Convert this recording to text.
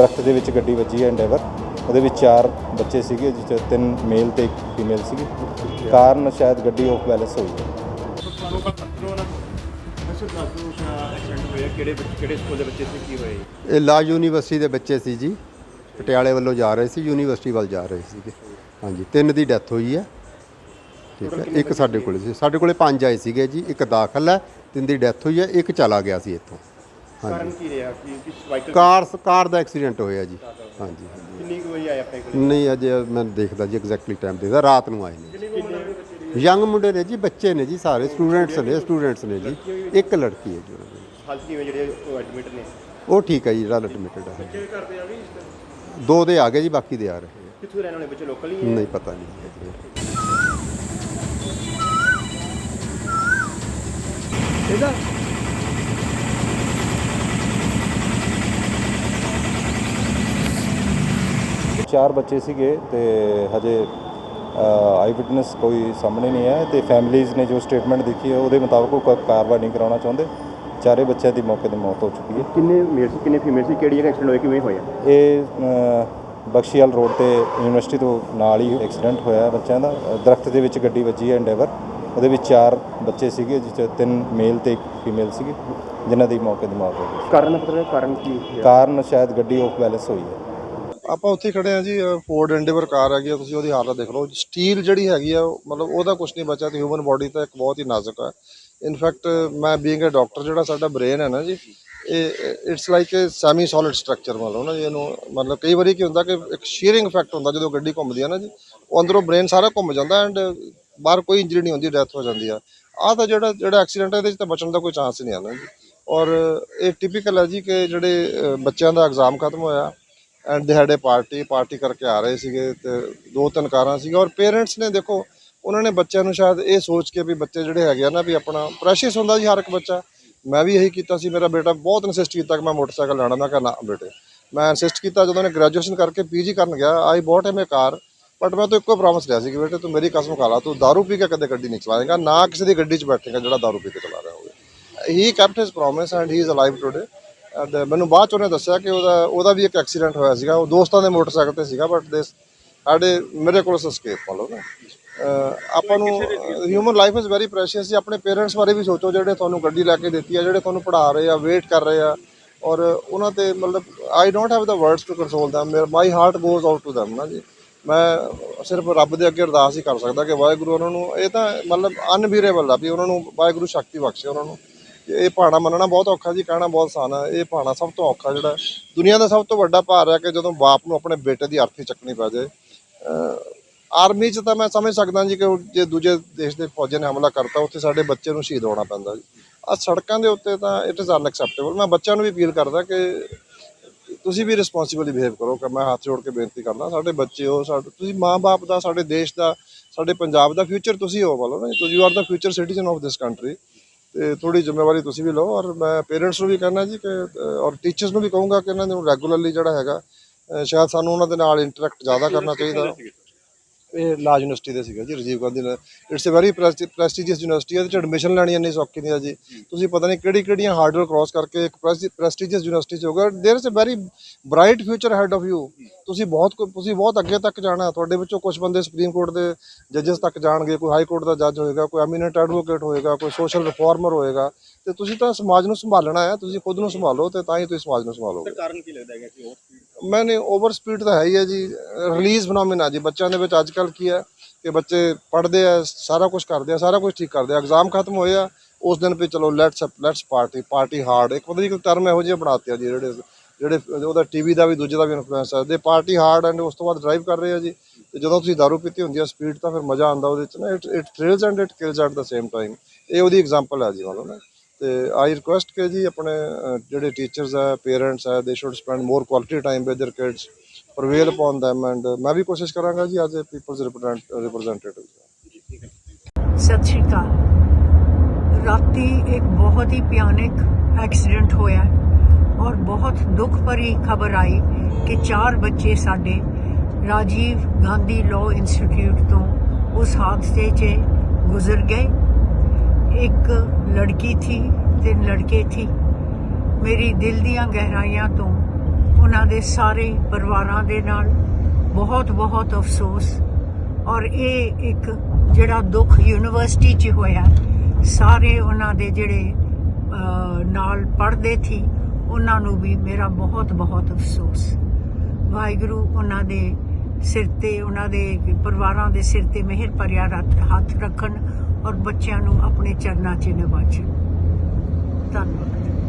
ਦਰਖਤ ਦੇ ਵਿੱਚ ਗੱਡੀ ਵੱਜੀ ਹੈ ਐਂਡੇਵਰ ਉਹਦੇ ਵਿੱਚ ਚਾਰ ਬੱਚੇ ਸੀਗੇ ਜਿਸ 'ਚ ਤਿੰਨ ਮੇਲ ਤੇ ਇੱਕ ਫੀਮੇਲ ਸੀਗੀ। ਕਾਰਨ ਸ਼ਾਇਦ ਗੱਡੀ ਆਫ ਬੈਲੈਂਸ ਹੋਈ ਹੈ। ਕਿਹੜੇ ਕਿਹੜੇ ਸਕੂਲ ਦੇ ਬੱਚੇ ਸੀ ਕੀ ਹੋਏ ਇਹ ਲਾ ਯੂਨੀਵਰਸਿਟੀ ਦੇ ਬੱਚੇ ਸੀ ਜੀ। ਪਟਿਆਲੇ ਵੱਲੋਂ ਜਾ ਰਹੇ ਸੀ ਯੂਨੀਵਰਸਿਟੀ ਵੱਲ ਜਾ ਰਹੇ ਸੀਗੇ। ਹਾਂਜੀ ਤਿੰਨ ਦੀ ਡੈਥ ਹੋਈ ਹੈ। ਠੀਕ ਹੈ ਇੱਕ ਸਾਡੇ ਕੋਲੇ ਸੀ। ਸਾਡੇ ਕੋਲੇ ਪੰਜ ਆਏ ਸੀਗੇ ਜੀ ਇੱਕ ਦਾਖਲ ਹੈ ਤਿੰਨ ਦੀ ਡੈਥ ਹੋਈ ਹੈ ਇੱਕ ਚਲਾ ਗਿਆ ਸੀ ਇੱਥੋਂ। ਕਾਰਨ ਹਾਂਜੀ ਕੀ ਰਿਹਾ ਕਿ ਕਿਸ ਵਾਈਕਲ ਕਾਰ ਕਾਰ ਦਾ ਐਕਸੀਡੈਂਟ ਹੋਇਆ ਜੀ। ਹਾਂਜੀ ਕਿੰਨੀ ਕੁ ਵਜੇ ਆਇਆ ਆਪਣੇ ਕੋਲ? ਨਹੀਂ ਅਜੇ ਮੈਂ ਦੇਖਦਾ ਜੀ ਐਗਜ਼ੈਕਟਲੀ ਟਾਈਮ ਦੇਖਦਾ। ਰਾਤ ਨੂੰ ਆਏ ਨੇ। ਯੰਗ ਮੁੰਡੇ ਨੇ ਜੀ ਬੱਚੇ ਨੇ ਜੀ ਸਾਰੇ ਸਟੂਡੈਂਟਸ ਨੇ ਸਟੂਡੈਂਟਸ ਨੇ ਜੀ। ਇੱਕ ਲੜਕੀ ਹੈ ਜੀ ਉਹਨਾਂ ਦੀ। ਹਾਲਤ ਕਿਵੇਂ ਜਿਹੜੇ ਐਡਮਿਟ ਨੇ? ਉਹ ਠੀਕ ਹੈ ਜੀ ਜਿਹੜਾ ਐਡਮਿਟਡ ਹੈ। ਦੋ ਦੇ ਆ ਗਏ ਜੀ ਬਾਕੀ ਦੇ ਆ ਰਹੇ ਕਿੱਥੋਂ ਰਹਿਣ ਵਾਲੇ ਬੱਚੇ ਲੋਕਲ ਹੀ ਨਹੀਂ ਪਤਾ ਨਹੀਂ ਚਾਰ ਬੱਚੇ ਸੀਗੇ ਤੇ ਹਜੇ ਆਈ ਵਿਟਨੈਸ ਕੋਈ ਸਾਹਮਣੇ ਨਹੀਂ ਹੈ ਤੇ ਫੈਮਿਲੀਜ਼ ਨੇ ਜੋ ਸਟੇਟਮੈਂਟ ਦਿੱਤੀ ਹੈ ਉਹਦੇ ਮੁਤਾਬਕ ਉਹ ਕਾਰਵਾਈ ਨਹੀਂ ਕਰਾਉਣਾ ਚਾਹੁੰਦੇ। ਚਾਰੇ ਬੱਚਿਆਂ ਦੀ ਮੌਕੇ ਤੇ ਮੌਤ ਹੋ ਚੁੱਕੀ ਹੈ। ਕਿੰਨੇ ਮੇਲ ਸੀ ਕਿੰਨੇ ਫੀਮੇਲ ਸੀ ਕਿਹੜੀ ਜਗ੍ਹਾ ਐਕਸੀਡੈਂਟ ਹੋਇਆ ਕਿਵੇਂ ਹੋਇਆ? ਇਹ ਅ, ਬਖਸ਼ੀਵਾਲ ਰੋਡ ਤੇ ਯੂਨੀਵਰਸਿਟੀ ਤੋਂ ਨਾਲ ਹੀ ਐਕਸੀਡੈਂਟ ਹੋਇਆ ਹੈ ਬੱਚਿਆਂ ਦਾ। ਅ, ਦਰਖਤ ਦੇ ਵਿੱਚ ਗੱਡੀ ਵੱਜੀ ਹੈ ਐਂਡੇਵਰ ਉਹਦੇ ਵਿੱਚ ਚਾਰ ਬੱਚੇ ਸੀਗੇ ਜਿਸ 'ਚ ਤਿੰਨ ਮੇਲ ਤੇ ਇੱਕ ਫੀਮੇਲ ਸੀਗੀ ਜਿਨ੍ਹਾਂ ਦੀ ਮੌਕੇ ਤੇ ਮੌਤ ਹੋ ਗਈ। ਕਾਰਨ ਪਤਾ ਲੱਗਾ ਕਾਰਨ ਕੀ ਹੋਇਆ? ਕਾਰਨ ਸ਼ਾਇਦ ਗੱਡੀ ਆਫ ਬੈਲੈਂਸ ਹੋਈ ਹੈ। ਆਪਾਂ ਉੱਥੇ ਖੜੇ ਆ ਜੀ ਫੋਰਡ ਐਂਡੇਵਰ ਕਾਰ ਹੈਗੀ ਆ, ਤੁਸੀਂ ਉਹਦੀ ਹਾਲਤ ਦੇਖ ਲਓ। ਸਟੀਲ ਜਿਹੜੀ ਹੈਗੀ ਆ ਉਹ- ਮਤਲਬ ਉਹਦਾ ਕੁਝ ਨਹੀਂ ਬਚਿਆ, ਤੇ ਹਿਊਮਨ ਬਾਡੀ ਤਾਂ ਇੱਕ ਬਹੁਤ ਹੀ ਨਾਜ਼ੁਕ ਹੈ ਇਨਫੈਕਟ ਮੈਂ ਬੀਇੰਗ ਅ ਡਾਕਟਰ ਜਿਹੜਾ ਸਾਡਾ ਬ੍ਰੇਨ ਹੈ ਨਾ ਜੀ, ਇਹ it's like uh semi solid structure ਮਤਲਬ ਨਾ ਜੀ, ਇਹਨੂੰ ਮਤਲਬ ਕਈ ਵਾਰੀ ਕੀ ਹੁੰਦਾ ਕਿ ਇੱਕ ਸ਼ੀਅਰਿੰਗ ਇਫੈਕਟ ਹੁੰਦਾ, ਜਦੋਂ ਗੱਡੀ ਘੁੰਮਦੀ ਹੈ ਨਾ ਜੀ, ਉਹ ਅੰਦਰੋਂ ਬ੍ਰੇਨ ਸਾਰਾ ਘੁੰਮ ਜਾਂਦਾ ਐਂਡ ਬਾਹਰ ਕੋਈ ਇੰਜਰੀ ਨਹੀਂ ਹੁੰਦੀ ਡੈਥ ਹੋ ਜਾਂਦੀ ਆ। ਆਹ ਤਾਂ ਜਿਹੜਾ ਜਿਹੜਾ ਐਕਸੀਡੈਂਟ ਹੈ ਇਹਦੇ 'ਚ ਤਾਂ ਬਚਣ ਦਾ ਕੋਈ ਚਾਂਸ ਹੀ ਨਹੀਂ ਆਣਾ ਜੀ। ਔਰ ਇਹ ਟਿਪੀਕਲ ਹੈ ਜੀ ਕਿ ਜਿਹੜੇ ਬੱਚਿਆਂ ਦਾ ਐਗਜ਼ਾਮ ਖਤਮ ਹੋਇਆ ਐਂਡ ਦੇ ਹੈਡ ਏ ਪਾਰਟੀ ਪਾਰਟੀ ਕਰਕੇ ਆ ਰਹੇ ਸੀਗੇ ਤੇ ਦੋ ਤਿੰਨ ਕਾਰਾਂ ਸੀਗਾ ਔਰ ਪੇਰੈਂਟਸ ਨੇ ਦੇਖੋ ਉਹਨਾਂ ਨੇ ਬੱਚਿਆਂ ਨੂੰ ਸ਼ਾਇਦ ਇਹ ਸੋਚ ਕੇ ਵੀ ਬੱਚੇ ਜਿਹੜੇ ਹੈਗੇ ਆ ਨਾ ਵੀ ਆਪਣਾ ਪ੍ਰੈਸ਼ੀਅਸ ਹੁੰਦਾ ਜੀ ਹਰ ਇੱਕ ਬੱਚਾ ਮੈਂ ਵੀ ਇਹੀ ਕੀਤਾ ਸੀ ਮੇਰਾ ਬੇਟਾ ਬਹੁਤ ਇਨਸਿਸਟ ਕੀਤਾ ਕਿ ਮੈਂ ਮੋਟਰਸਾਈਕਲ ਲੈਣਾ ਮੈਂ ਕਿਹਾ ਨਾ ਬੇਟੇ ਮੈਂ ਇਨਸਿਸਟ ਕੀਤਾ ਜਦੋਂ ਉਹਨੇ ਗ੍ਰੈਜੂਏਸ਼ਨ ਕਰਕੇ ਪੀਜੀ ਕਰਨ ਗਿਆ I bought him A car but ਮੈਂ ਤਾਂ ਇੱਕੋ ਪ੍ਰੋਮਿਸ ਲਿਆ ਸੀ ਕਿ ਬੇਟੇ ਤੂੰ ਮੇਰੀ ਕਸਮ ਖਾ ਲਾ ਤੂੰ दारू ਪੀ ਕੇ ਕਦੇ ਗੱਡੀ ਨਹੀਂ ਚਲਾਏਗਾ ਨਾ ਕਿਸੇ ਦੀ ਗੱਡੀ 'ਚ ਬੈਠੇਗਾ ਜਿਹੜਾ दारू ਪੀ ਕੇ ਚਲਾ ਰਿਹਾ ਹੋਵੇ he kept his promise and he is alive today and ਮੈਨੂੰ ਬਾਅਦ ਚ ਉਹਨੇ ਦੱਸਿਆ ਕਿ ਉਹਦਾ ਉਹਦਾ ਵੀ ਇੱਕ ਐਕਸੀਡੈਂਟ ਹੋਇਆ ਸੀਗਾ। ਉਹ ਦੋਸਤਾਂ ਦੇ ਮੋਟਰਸਾਈਕਲ ਤੇ ਸੀਗਾ ਬਟ ਦਿਸ ਸਾਡੇ ਮੇਰੇ ਕੋਲ ਸਕੇਪ ਮੰਨ ਲਓ ਨਾ ਆਪਾਂ ਨੂੰ human life is very precious ਜੀ। ਆਪਣੇ ਪੇਰੈਂਟਸ ਬਾਰੇ ਵੀ ਸੋਚੋ ਜਿਹੜੇ ਤੁਹਾਨੂੰ ਗੱਡੀ ਲੈ ਕੇ ਦਿੱਤੀ ਆ ਜਿਹੜੇ ਤੁਹਾਨੂੰ ਪੜ੍ਹਾ ਰਹੇ ਆ ਵੇਟ ਕਰ ਰਹੇ ਆ। ਔਰ ਉਹਨਾਂ ਤੇ ਮਤਲਬ I don't have the words to console them my heart goes out to them ਨਾ ਜੀ। ਮੈਂ ਸਿਰਫ ਰੱਬ ਦੇ ਅੱਗੇ ਅਰਦਾਸ ਹੀ ਕਰ ਸਕਦਾ ਕਿ ਵਾਹਿਗੁਰੂ ਉਹਨਾਂ ਨੂੰ ਇਹ ਤਾਂ ਮਤਲਬ ਅਨਬੀਰੇਬਲ ਆ ਵੀ ਉਹਨਾਂ ਨੂੰ ਵਾਹਿਗੁਰੂ ਸ਼ਕਤੀ ਬਖਸ਼ੇ ਉਹਨਾਂ ਨੂੰ। ਇਹ ਭਾਣਾ ਮੰਨਣਾ ਬਹੁਤ ਔਖਾ ਜੀ, ਕਹਿਣਾ ਬਹੁਤ ਆਸਾਨ ਹੈ। ਇਹ ਭਾਣਾ ਸਭ ਤੋਂ ਔਖਾ ਜਿਹੜਾ ਦੁਨੀਆ ਦਾ ਸਭ ਤੋਂ ਵੱਡਾ ਭਾਰ ਹੈ ਕਿ ਜਦੋਂ ਬਾਪ ਨੂੰ ਆਪਣੇ ਬੇਟੇ ਦੀ ਅਰਥੀ ਚੱਕਣੀ ਪੈ ਜਾਏ। ਆਰਮੀ 'ਚ ਤਾਂ ਮੈਂ ਸਮਝ ਸਕਦਾ ਜੀ ਕਿ ਜੇ ਦੂਜੇ ਦੇਸ਼ ਦੇ ਫੌਜੀ ਨੇ ਹਮਲਾ ਕਰਤਾ, ਉੱਥੇ ਸਾਡੇ ਬੱਚੇ ਨੂੰ ਸ਼ਹੀਦ ਹੋਣਾ ਪੈਂਦਾ ਜੀ। ਆ ਸੜਕਾਂ ਦੇ ਉੱਤੇ ਤਾਂ ਇਟ ਇਜ਼ ਅਨਐਕਸੈਪਟੇਬਲ ਮੈਂ ਬੱਚਿਆਂ ਨੂੰ ਵੀ ਅਪੀਲ ਕਰਦਾ ਕਿ ਤੁਸੀਂ ਵੀ ਰਿਸਪੌਂਸਿਬਲੀ ਬਿਹੇਵ ਕਰੋ ਕਿ ਮੈਂ ਹੱਥ ਜੋੜ ਕੇ ਬੇਨਤੀ ਕਰਦਾ, ਸਾਡੇ ਬੱਚੇ ਹੋ, ਸਾਡੇ ਤੁਸੀਂ ਮਾਂ-ਬਾਪ ਦਾ, ਸਾਡੇ ਦੇਸ਼ ਦਾ, ਸਾਡੇ ਪੰਜਾਬ ਦਾ ਫਿਊਚਰ ਤੁਸੀਂ ਹੋ ਬੋਲੋ ਨਾ ਤੁਸੀਂ are the future citizen of this country ਤੇ ਥੋੜੀ ਜ਼ਿੰਮੇਵਾਰੀ ਤੁਸੀਂ ਵੀ ਲਓ ਔਰ ਮੈਂ ਪੇਰੈਂਟਸ ਨੂੰ ਵੀ ਕਹਿਣਾ ਜੀ ਕਿ ਔਰ ਟੀਚਰਸ ਨੂੰ ਵੀ ਕਹੂੰਗਾ ਕਿ ਇਹਨਾਂ ਨੂੰ ਰੈਗੂਲਰਲੀ ਜਿਹੜਾ ਹੈਗਾ ਸ਼ਾਇਦ ਸਾਨੂੰ ਉਹਨਾਂ ਦੇ ਨਾਲ ਇੰਟਰੈਕਟ ਜ਼ਿਆਦਾ ਕਰਨਾ ਚਾਹੀਦਾ। ਇਹ ਲਾ ਯੂਨੀਵਰਸਿਟੀ ਦੇ ਸੀਗਾ ਜੀ Rajiv Gandhi it's a very prestigious university ਇਹਦੇ ਚ ਐਡਮਿਸ਼ਨ ਲੈਣੀ ਇੰਨੀ ਸੌਖੀ ਨਹੀਂ ਹੈ ਜੀ ਤੁਸੀਂ ਪਤਾ ਨਹੀਂ ਕਿਹੜੀ ਕਿਹੜੀਆਂ ਹਾਰਡਲ ਕ੍ਰਾਸ ਕਰਕੇ ਇੱਕ ਪ੍ਰੈਸਟੀਜੀਅਸ ਯੂਨੀਵਰਸਿਟੀ ਚ ਹੋਗਾ there is a very bright future ahead of you ਤੁਸੀਂ ਬਹੁਤ ਕੁ- ਤੁਸੀਂ ਬਹੁਤ ਅੱਗੇ ਤੱਕ ਜਾਣਾ ਹੈ। ਤੁਹਾਡੇ ਵਿੱਚੋਂ ਕੁਝ ਬੰਦੇ ਸੁਪਰੀਮ ਕੋਰਟ ਦੇ ਜੱਜਸ ਤੱਕ ਜਾਣਗੇ ਕੋਈ ਹਾਈ ਕੋਰਟ ਦਾ ਜੱਜ ਹੋਏਗਾ ਕੋਈ ਐਮੀਨੈਂਟ ਐਡਵੋਕੇਟ ਹੋਏਗਾ ਕੋਈ ਸੋਸ਼ਲ ਰਿਫਾਰਮਰ ਹੋਏਗਾ ਤੇ ਤੁਸੀਂ ਤਾਂ ਸਮਾਜ ਨੂੰ ਸੰਭਾਲਣਾ ਹੈ ਤੁਸੀਂ ਖੁਦ ਨੂੰ ਸੰਭਾਲੋ ਤੇ ਤਾਂ ਹੀ ਤੁਸੀਂ ਸਮਾਜ ਨੂੰ ਸੰਭਾਲੋਗੇ ਕਾਰਨ ਕੀ ਲੱਗਦਾ ਹੈ ਕਿ ਉਹ ਮੈਨੇ ਓਵਰ ਸਪੀਡ ਤਾਂ ਹੈ ਹੀ ਹੈ ਜੀ। ਰਿਲੀਜ਼ ਫਨੋਮੀਨਾ ਜੀ। ਬੱਚਿਆਂ ਦੇ ਵਿੱਚ ਅੱਜ ਕੱਲ ਕੀ ਹੈ ਕਿ ਬੱਚੇ ਪੜ੍ਹਦੇ ਆ, ਸਾਰਾ ਕੁਝ ਕਰਦੇ ਆ, ਸਾਰਾ ਕੁਝ ਠੀਕ ਕਰਦੇ ਆ। ਐਗਜ਼ਾਮ ਖਤਮ ਹੋਏ ਆ, ਉਸ ਦਿਨ ਵੀ ਚਲੋ let's let's party party hard ਇੱਕ ਪਤਾ ਨਹੀਂ ਕੋਈ ਟਰਮ ਇਹੋ ਜਿਹੇ ਬਣਾਤੇ ਆ ਜੀ, ਜਿਹੜੇ ਜਿਹੜੇ ਉਹਦਾ ਟੀਵੀ ਦਾ ਵੀ, ਦੂਜੇ ਦਾ ਵੀ ਇਨਫਲੂਐਂਸ ਹੈ ਦੇ ਪਾਰਟੀ ਹਾਰਡ ਐਂਡ ਉਸ ਤੋਂ ਬਾਅਦ ਡਰਾਈਵ ਕਰ ਰਹੇ ਆ ਜੀ। ਤੇ ਜਦੋਂ ਤੁਸੀਂ ਦਾਰੂ ਪੀਤੀ ਹੁੰਦੀ ਆ ਸਪੀਡ ਤਾਂ ਫਿਰ ਮਜ਼ਾ ਆਉਂਦਾ ਉਹਦੇ ਚ ਨਾ। It it thrills and it kills at the same time ਇਹ ਉਹਦੀ ਐਗਜ਼ਾਮਪਲ ਹੈ ਜੀ, ਮਤਲਬ ਨਾ। ਤੇ ਆਈ ਰਿਕੁਐਸਟ ਕਿ ਜੀ ਆਪਣੇ ਅਹ, ਜਿਹੜੇ ਟੀਚਰਸ ਹੈ ਪੇਰੈਂਟਸ ਹੈ ਦੇ should spend more quality time with their kids prevail upon them and ਮੈਂ ਵੀ ਕੋਸ਼ਿਸ਼ ਕਰਾਂਗਾ ਜੀ ਐਜ਼ ਅ ਪੀਪਲਸ ਰਿਪਰੈਜ਼ੈਂਟੇਟਿਵ ਸਤਿ ਸ਼੍ਰੀ ਅਕਾਲ ਰਾਤੀ ਇੱਕ ਬਹੁਤ ਹੀ ਭਿਆਨਕ ਐਕਸੀਡੈਂਟ ਹੋਇਆ ਔਰ ਬਹੁਤ ਦੁੱਖ ਭਰੀ ਖਬਰ ਆਈ ਕਿ ਚਾਰ ਬੱਚੇ ਸਾਡੇ ਰਾਜੀਵ ਗਾਂਧੀ ਲਾਅ ਇੰਸਟੀਚਿਊਟ ਤੋਂ ਉਸ ਹਾਦਸੇ 'ਚ ਗੁਜ਼ਰ ਗਏ ਇੱਕ ਲੜਕੀ ਥੀ ਤਿੰਨ ਲੜਕੇ ਥੀ। ਮੇਰੀ ਦਿਲ ਦੀਆਂ ਗਹਿਰਾਈਆਂ ਤੋਂ ਉਹਨਾਂ ਦੇ ਸਾਰੇ ਪਰਿਵਾਰਾਂ ਦੇ ਨਾਲ ਬਹੁਤ ਬਹੁਤ ਅਫਸੋਸ। ਔਰ ਇਹ ਇੱਕ ਜਿਹੜਾ ਦੁੱਖ ਯੂਨੀਵਰਸਿਟੀ 'ਚ ਹੋਇਆ, ਸਾਰੇ ਉਹਨਾਂ ਦੇ ਜਿਹੜੇ ਨਾਲ ਪੜ੍ਹਦੇ ਸੀ ਉਹਨਾਂ ਨੂੰ ਵੀ ਮੇਰਾ ਬਹੁਤ ਬਹੁਤ ਅਫਸੋਸ। ਵਾਹਿਗੁਰੂ ਉਹਨਾਂ ਦੇ ਸਿਰ ਤੇ ਉਹਨਾਂ ਦੇ ਪਰਿਵਾਰਾਂ ਦੇ ਸਿਰ ਤੇ ਮਿਹਰ ਭਰਿਆ ਰੱਖ- ਹੱਥ ਰੱਖਣ ਔਰ ਬੱਚਿਆਂ ਨੂੰ ਆਪਣੇ ਚਰਨਾਂ 'ਚ ਨਿਵਾਜਣ ਧੰਨਵਾਦ।